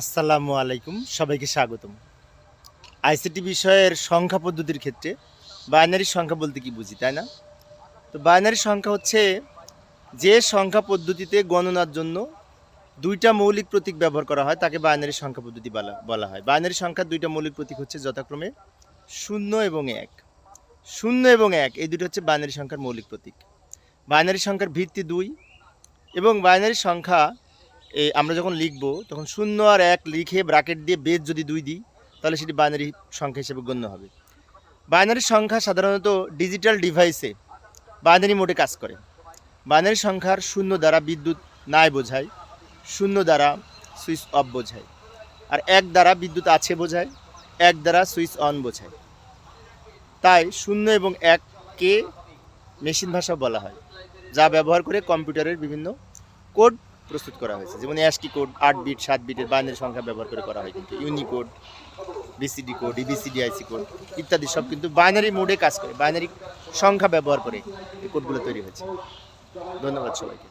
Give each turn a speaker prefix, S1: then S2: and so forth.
S1: আসসালামু আলাইকুম, সবাইকে স্বাগতম। আইসিটি বিষয়ের সংখ্যা পদ্ধতির ক্ষেত্রে বাইনারি সংখ্যা বলতে কি বুঝি, তাই না? তো বাইনারি সংখ্যা হচ্ছে যে সংখ্যা পদ্ধতিতে গণনার জন্য দুইটা মৌলিক প্রতীক ব্যবহার করা হয়, তাকে বাইনারি সংখ্যা পদ্ধতি বলা বলা হয়। বাইনারি সংখ্যার দুইটা মৌলিক প্রতীক হচ্ছে যথাক্রমে শূন্য এবং এক। শূন্য এবং এক, এই দুটো হচ্ছে বাইনারি সংখ্যার মৌলিক প্রতীক। বাইনারি সংখ্যার ভিত্তি দুই এবং বাইনারি সংখ্যা এ, আমরা যখন লিখব, তখন শূন্য আর এক লিখে ব্রাকেট দিয়ে বেদ যদি দুই দিই, তাহলে সেটি বাইনারি সংখ্যা হিসেবে গণ্য হবে। বাইনারি সংখ্যা সাধারণত ডিজিটাল ডিভাইসে বাইনারি মোডে কাজ করে। বাইনারি সংখ্যার শূন্য দ্বারা বিদ্যুৎ নাই বোঝায়, শূন্য দ্বারা সুইচ অফ বোঝায়, আর এক দ্বারা বিদ্যুৎ আছে বোঝায়, এক দ্বারা সুইচ অন বোঝায়। তাই শূন্য এবং এককে মেশিন ভাষা বলা হয়, যা ব্যবহার করে কম্পিউটারের বিভিন্ন কোড প্রস্তুত করা হয়েছে। যেমন অ্যাসকি কোড আট বিট সাত বিটের বাইনারি সংখ্যা ব্যবহার করে করা হয় কিন্তু। Unicode BCD code EBCDIC code ইত্যাদি সব কিন্তু বাইনারি মোডে কাজ করে, বাইনারি সংখ্যা ব্যবহার করে এই কোডগুলো তৈরি হয়েছে। ধন্যবাদ সবাইকে।